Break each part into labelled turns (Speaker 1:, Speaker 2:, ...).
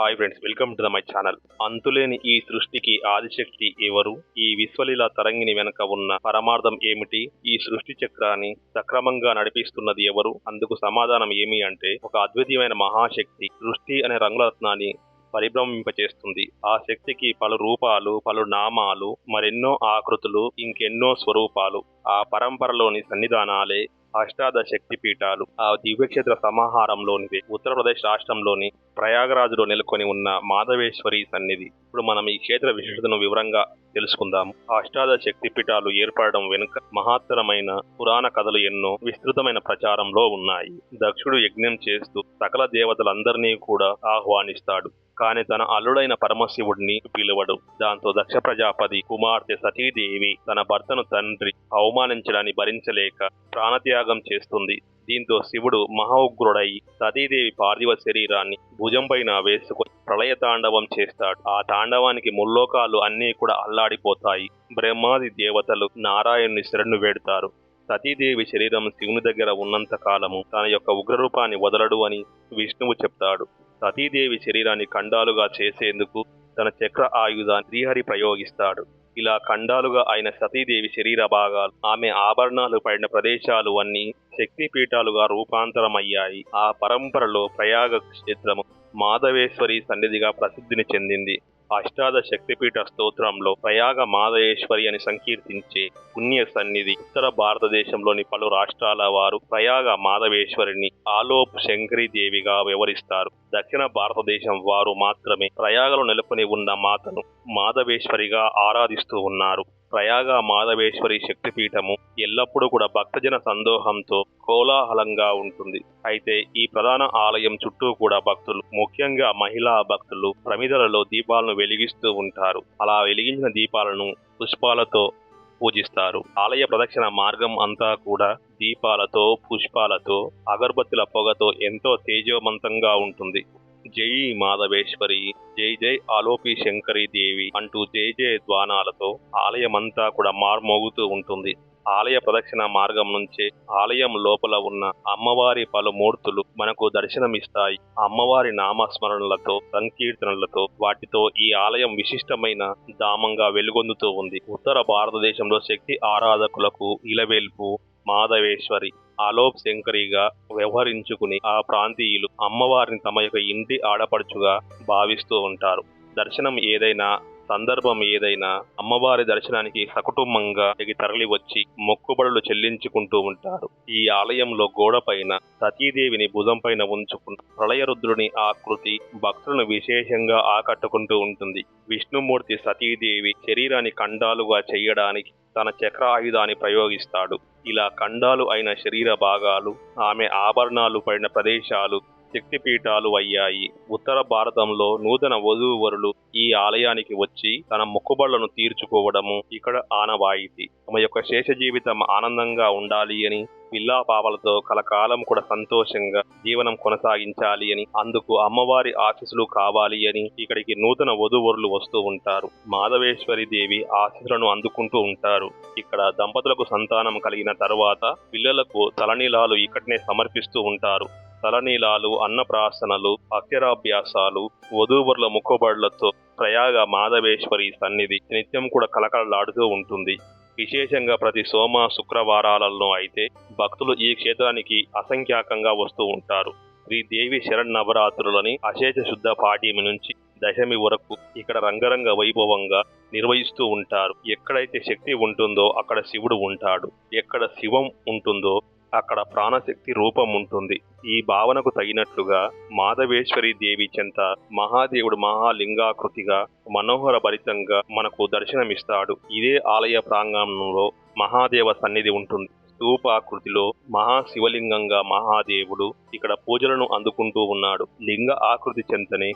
Speaker 1: Hi friends welcome to the my channel అంతులేని ఈ సృష్టికి ఆదిశక్తి ఎవరు? ఈ విశ్వలీల తరంగిణి వెనక ఉన్న పరమార్థం ఏమిటి? ఈ సృష్టి చక్రాన్ని సక్రమంగా నడిపిస్తున్నది ఎవరు? అందుకు సమాధానం ఏమి అంటే ఒక అద్వితీయమైన మహాశక్తి సృష్టి అనే రంగురత్నాన్ని పరిభ్రమింపచేస్తుంది. ఆ శక్తికి పలు రూపాలు పలు నామాలు మరెన్నో ఆకృతులు ఇంకెన్నో స్వరూపాలు. ఆ పరంపరలోని సన్నిధానాలే అష్టాదశ శక్తి పీఠాలు ఆ దివ్యక్షేత్ర సమాహారంలోనిది ఉత్తరప్రదేశ్ రాష్ట్రంలోని ప్రయాగరాజులో నెలకొని ఉన్న మాధవేశ్వరి సన్నిధి. ఇప్పుడు మనం ఈ క్షేత్ర విశేషతను వివరంగా తెలుసుకుందాం. ఆ అష్టాదశ శక్తి పీఠాలు ఏర్పడడం వెనుక మహత్తరమైన పురాణ కథలు ఎన్నో విస్తృతమైన ప్రచారంలో ఉన్నాయి. దక్షుడు యజ్ఞం చేస్తూ సకల దేవతలందరినీ కూడా ఆహ్వానిస్తాడు. కాని తన అల్లుడైన పరమశివుడిని పిలువడు. దాంతో దక్ష ప్రజాపతి కుమార్తె సతీదేవి తన భర్తను తండ్రి అవమానించడాన్ని భరించలేక ప్రాణత్యాగం చేస్తుంది. దీంతో శివుడు మహా ఉగ్రుడై సతీదేవి పార్థివ శరీరాన్ని భుజంపైన వేసుకొని ప్రళయ తాండవం చేస్తాడు. ఆ తాండవానికి ముల్లోకాలు అన్నీ కూడా అల్లాడిపోతాయి. బ్రహ్మాది దేవతలు నారాయణుని శరణు వేడుతారు. సతీదేవి శరీరం శివుని దగ్గర ఉన్నంత కాలము తన యొక్క ఉగ్రరూపాన్ని వదలడు అని విష్ణువు చెప్తాడు. సతీదేవి శరీరాన్ని ఖండాలుగా చేసేందుకు తన చక్ర ఆయుధాన్ని శ్రీహరి ప్రయోగిస్తాడు. ఇలా ఖండాలుగా అయిన సతీదేవి శరీర భాగాలు ఆమె ఆభరణాలు పడిన ప్రదేశాలు అన్నీ శక్తిపీఠాలుగా రూపాంతరమయ్యాయి. ఆ పరంపరలో ప్రయాగ క్షేత్రము మాధవేశ్వరి సన్నిధిగా ప్రసిద్ధిని చెందింది. అష్టాద శక్తిపీఠ స్తోత్రంలో ప్రయాగ మాధవేశ్వరి అని సంకీర్తించే పుణ్య సన్నిధి ఉత్తర భారతదేశంలోని పలు రాష్ట్రాల వారు ప్రయాగ మాధవేశ్వరిని ఆలోప్ శంకరీదేవిగా దేవిగా వ్యవహరిస్తారు దక్షిణ భారతదేశం వారు మాత్రమే ప్రయాగలో నెలకొని ఉన్న మాతను మాధవేశ్వరిగా ఆరాధిస్తూ ఉన్నారు. ప్రయాగ మాధవేశ్వరి శక్తిపీఠము ఎల్లప్పుడూ కూడా భక్తజన సందోహంతో కోలాహలంగా ఉంటుంది. అయితే ఈ ప్రధాన ఆలయం చుట్టూ కూడా భక్తులు ముఖ్యంగా మహిళా భక్తులు ప్రమిదలలో దీపాలను వెలిగిస్తూ ఉంటారు. అలా వెలిగించిన దీపాలను పుష్పాలతో పూజిస్తారు. ఆలయ ప్రదక్షిణ మార్గం అంతా కూడా దీపాలతో పుష్పాలతో అగరబత్తుల పొగతో ఎంతో తేజోవంతంగా ఉంటుంది. జై మాధవేశ్వరి జై జై ఆలోపి శంకరి దేవి అంటూ జై జయ ద్వానాలతో ఆలయమంతా కూడా మార్మోగుతూ ఉంటుంది. ఆలయ ప్రదక్షిణ మార్గం నుంచే ఆలయం లోపల ఉన్న అమ్మవారి పలు మూర్తులు మనకు దర్శనమిస్తాయి. అమ్మవారి నామస్మరణలతో సంకీర్తనలతో వాటితో ఈ ఆలయం విశిష్టమైన ధామంగా వెలుగొందుతూ ఉంది. ఉత్తర భారతదేశంలో శక్తి ఆరాధకులకు ఇలవేల్పు మాధవేశ్వరి. ఆలోప్ శంకరిగా వ్యవహరించుకుని ఆ ప్రాంతీయులు అమ్మవారిని తమ యొక్క ఇంటి ఆడపడుచుగా భావిస్తూ ఉంటారు. దర్శనం ఏదైనా సందర్భం ఏదైనా అమ్మవారి దర్శనానికి సకుటుంబంగా తరలి వచ్చి మొక్కుబడులు చెల్లించుకుంటూ ఉంటారు. ఈ ఆలయంలో గోడ పైన సతీదేవిని భుజం పైన ఉంచుకున్న ప్రళయరుద్రుని ఆకృతి భక్తులను విశేషంగా ఆకట్టుకుంటూ ఉంటుంది. విష్ణుమూర్తి సతీదేవి శరీరాన్ని ఖండాలుగా చేయడానికి తన చక్ర ఆయుధాన్ని ప్రయోగిస్తాడు. ఇలా ఖండాలు అయిన శరీర భాగాలు ఆమె ఆభరణాలు పడిన ప్రదేశాలు శక్తిపీఠాలు అయ్యాయి. ఉత్తర భారతంలో నూతన వధూవరులు ఈ ఆలయానికి వచ్చి తన మొక్కుబళ్ళను తీర్చుకోవడము ఇక్కడ ఆనవాయితీ. తమ యొక్క శేష జీవితం ఆనందంగా ఉండాలి అని పిల్లా పాపలతో కలకాలం కూడా సంతోషంగా జీవనం కొనసాగించాలి అని అందుకు అమ్మవారి ఆశీస్సులు కావాలి అని ఇక్కడికి నూతన వధువరులు వస్తూ ఉంటారు. మాధవేశ్వరి దేవి ఆశీస్సులను అందుకుంటూ ఉంటారు. ఇక్కడ దంపతులకు సంతానం కలిగిన తరువాత పిల్లలకు తలనీలాలు ఇక్కడనే సమర్పిస్తూ ఉంటారు. తలనీలాలు అన్నప్రాసనలు అక్షరాభ్యాసాలు వధూవరుల ముక్కుబడులతో ప్రయాగ మాధవేశ్వరి సన్నిధి నిత్యం కూడా కలకలలాడుతూ ఉంటుంది. విశేషంగా ప్రతి సోమ శుక్రవారాలలో అయితే భక్తులు ఈ క్షేత్రానికి అసంఖ్యాకంగా వస్తూ ఉంటారు. శ్రీ దేవి శరణ్ అశేష శుద్ధ పాఠ్యమి నుంచి దశమి వరకు ఇక్కడ రంగరంగ వైభవంగా నిర్వహిస్తూ ఉంటారు. ఎక్కడైతే శక్తి ఉంటుందో అక్కడ శివుడు ఉంటాడు. ఎక్కడ శివం ఉంటుందో అక్కడ ప్రాణశక్తి రూపం ఉంటుంది. ఈ భావనకు తగినట్లుగా మాధవేశ్వరి దేవి చెంత మహాదేవుడు మహాలింగాకృతిగా మనోహర భరితంగా మనకు దర్శనమిస్తాడు. ఇదే ఆలయ ప్రాంగణంలో మహాదేవ సన్నిధి ఉంటుంది. స్థూపాకృతిలో మహాశివలింగంగా మహాదేవుడు ఇక్కడ పూజలను అందుకుంటూ ఉన్నాడు. లింగ ఆకృతి చెంతనే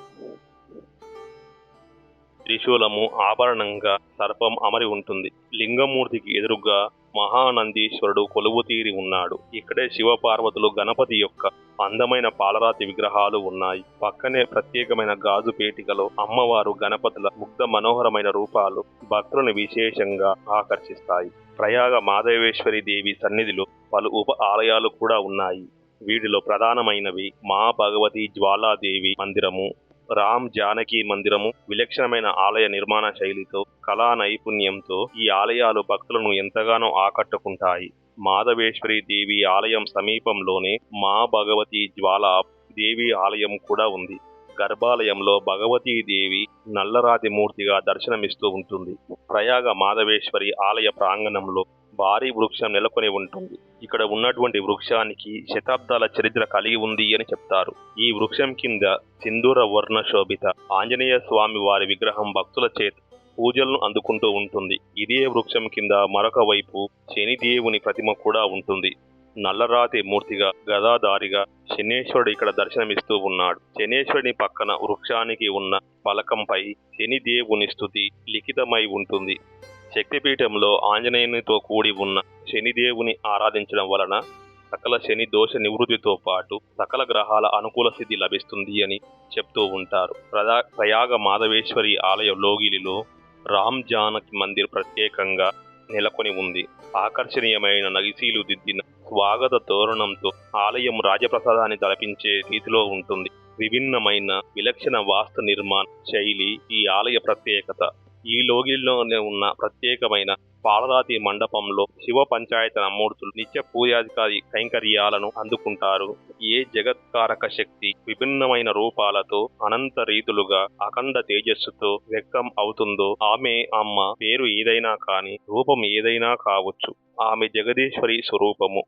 Speaker 1: త్రిశూలము ఆభరణంగా సర్పం అమరి ఉంటుంది. లింగమూర్తికి ఎదురుగా మహానందీశ్వరుడు కొలువు తీరి ఉన్నాడు. ఇక్కడే శివపార్వతులు గణపతి యొక్క అందమైన పాలరాతి విగ్రహాలు ఉన్నాయి. పక్కనే ప్రత్యేకమైన గాజు పేటికలో అమ్మవారు గణపతుల ముగ్ధ మనోహరమైన రూపాలు భక్తులను విశేషంగా ఆకర్షిస్తాయి. ప్రయాగ మాధవేశ్వరి దేవి సన్నిధిలో పలు ఉప ఆలయాలు కూడా ఉన్నాయి. వీటిలో ప్రధానమైనవి మా భగవతి జ్వాలాదేవి మందిరము రామ్ జానకి మందిరము విలక్షణమైన ఆలయ నిర్మాణ శైలితో కళా నైపుణ్యంతో ఈ ఆలయాలు భక్తులను ఎంతగానో ఆకట్టుకుంటాయి. మాధవేశ్వరి దేవి ఆలయం సమీపంలోనే మా భగవతి జ్వాల దేవి ఆలయం కూడా ఉంది. గర్భాలయంలో భగవతీ దేవి నల్లరాతి మూర్తిగా దర్శనమిస్తూ ఉంటుంది. ప్రయాగ మాధవేశ్వరి ఆలయ ప్రాంగణంలో భారీ వృక్షం నెలకొని ఉంటుంది. ఇక్కడ ఉన్నటువంటి వృక్షానికి శతాబ్దాల చరిత్ర కలిగి ఉంది అని చెప్తారు. ఈ వృక్షం కింద సింధూర వర్ణ శోభిత ఆంజనేయ స్వామి వారి విగ్రహం భక్తుల చేత పూజలను అందుకుంటూ ఉంటుంది. ఇదే వృక్షం కింద మరొక వైపు శనిదేవుని ప్రతిమ కూడా ఉంటుంది. నల్లరాతి మూర్తిగా గదాదారిగా శనేశ్వరుడు ఇక్కడ దర్శనమిస్తూ ఉన్నాడు. శనేశ్వరుని పక్కన వృక్షానికి ఉన్న పలకంపై శనిదేవుని స్థుతి లిఖితమై ఉంటుంది. శక్తిపీఠంలో ఆంజనేయునితో కూడి ఉన్న శనిదేవుని ఆరాధించడం వలన సకల శని దోష నివృత్తితో పాటు సకల గ్రహాల అనుకూల స్థితి లభిస్తుంది అని చెప్తూ ఉంటారు. ప్రదా ప్రయాగ మాధవేశ్వరి ఆలయ లోగిలిలో రామ్ జానకి మందిర్ ప్రత్యేకంగా నెలకొని ఉంది. ఆకర్షణీయమైన నగిసీలు దిద్దిన స్వాగత తోరణంతో ఆలయం రాజప్రసాదాన్ని తలపించే రీతిలో ఉంటుంది. విభిన్నమైన విలక్షణ వాస్తు నిర్మాణ శైలి ఈ ఆలయ ప్రత్యేకత. ఈ లోగిల్లోనే ఉన్న ప్రత్యేకమైన పాలరాతి మండపంలో శివ పంచాయతన మూర్తులు నిత్య పూజాధికారి కైంకర్యాలను అందుకుంటారు. ఏ జగత్కారక శక్తి విభిన్నమైన రూపాలతో అనంత రీతులుగా అఖండ తేజస్సుతో వ్యక్తం అవుతుందో ఆమె అమ్మ పేరు ఏదైనా కాని రూపం ఏదైనా కావచ్చు. ఆమె జగదీశ్వరి స్వరూపము.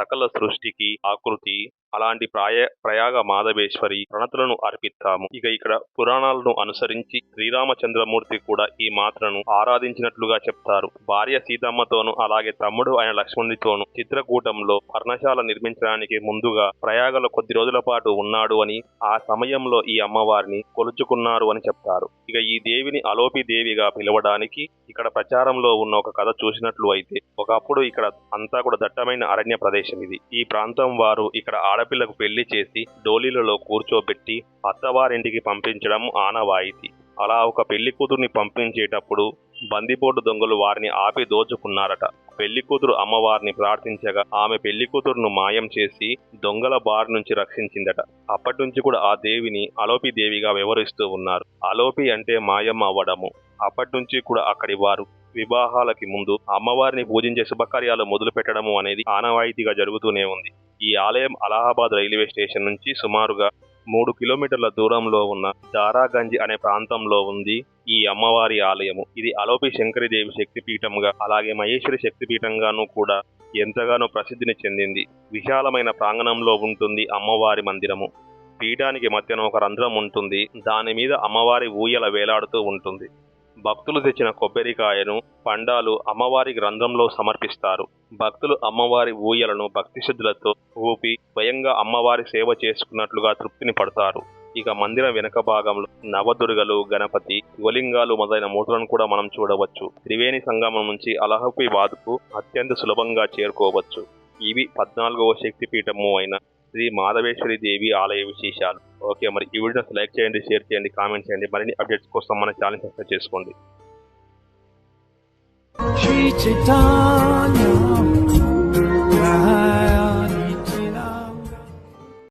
Speaker 1: సకల సృష్టికి ఆకృతి అలాంటి ప్రాయ ప్రయాగ మాధవేశ్వరి ప్రణతులను అర్పిస్తాము. ఇక ఇక్కడ పురాణాలను అనుసరించి శ్రీరామచంద్రమూర్తి కూడా ఈ మాత్రను ఆరాధించినట్లుగా చెప్తారు. భార్య సీతమ్మతోను అలాగే తమ్ముడు ఆయన లక్ష్మణుడితోను చిత్రకూటంలో పర్ణశాల నిర్మించడానికి ముందుగా ప్రయాగలో కొద్ది రోజుల పాటు ఉన్నాడు అని ఆ సమయంలో ఈ అమ్మవారిని కొలుచుకున్నారు అని చెప్తారు. ఇక ఈ దేవిని అలోపి దేవిగా పిలవడానికి ఇక్కడ ప్రచారంలో ఉన్న ఒక కథ చూసినట్లు అయితే ఒకప్పుడు ఇక్కడ అంతా కూడా దట్టమైన అరణ్య ప్రదేశం ఇది. ఈ ప్రాంతం వారు ఇక్కడ ఆడపిల్లకు పెళ్ళి చేసి డోలీలలో కూర్చోబెట్టి అత్తవారింటికి పంపించడం ఆనవాయితీ. అలా ఒక పెళ్ళి కూతుర్ని పంపించేటప్పుడు బందిపోటు దొంగలు వారిని ఆపి దోచుకున్నారట. పెళ్ళి కూతురు అమ్మవారిని ప్రార్థించగా ఆమె పెళ్ళి కూతురును మాయం చేసి దొంగల బారి నుంచి రక్షించిందట. అప్పటి నుంచి కూడా ఆ దేవిని అలోపి దేవిగా వ్యవహరిస్తూ ఉన్నారు. అలోపి అంటే మాయం అవ్వడము. అప్పటి నుంచి కూడా అక్కడి వారు వివాహాలకి ముందు అమ్మవారిని పూజించే శుభకార్యాలు మొదలు పెట్టడము అనేది ఆనవాయితీగా జరుగుతూనే ఉంది. ఈ ఆలయం అలహాబాద్ రైల్వే స్టేషన్ నుంచి సుమారుగా మూడు కిలోమీటర్ల దూరంలో ఉన్న దారాగంజ్ అనే ప్రాంతంలో ఉంది ఈ అమ్మవారి ఆలయము. ఇది అలోపి శంకరిదేవి శక్తిపీఠంగా అలాగే మహేశ్వరి శక్తిపీఠంగాను కూడా ఎంతగానో ప్రసిద్ధిని చెందింది. విశాలమైన ప్రాంగణంలో ఉంటుంది అమ్మవారి మందిరము. పీఠానికి మధ్యన ఒక రంధ్రం ఉంటుంది. దాని మీద అమ్మవారి ఊయల వేలాడుతూ ఉంటుంది. భక్తులు తెచ్చిన కొబ్బరికాయను పండాలు అమ్మవారి గ్రంథంలో సమర్పిస్తారు. భక్తులు అమ్మవారి ఊయలను భక్తి ఊపి స్వయంగా అమ్మవారి సేవ చేసుకున్నట్లుగా తృప్తిని పడతారు. ఇక మందిరం వెనుక భాగంలో నవదుర్గలు గణపతి శివలింగాలు మొదలైన మూటలను కూడా మనం చూడవచ్చు. త్రివేణి సంగమం నుంచి అలహపివాదుకు అత్యంత సులభంగా చేరుకోవచ్చు. ఇవి పద్నాలుగవ శక్తిపీఠము అయిన శ్రీ మాధవేశ్వరి దేవి ఆలయ విశేషాలు. ఓకే మరి ఈ వీడియోస్ లైక్ చేయండి షేర్ చేయండి కామెంట్ చేయండి మరిన్ని అప్డేట్స్ కోసం మన ఛానల్ సబ్స్క్రైబ్ చేసుకోండి.
Speaker 2: Sri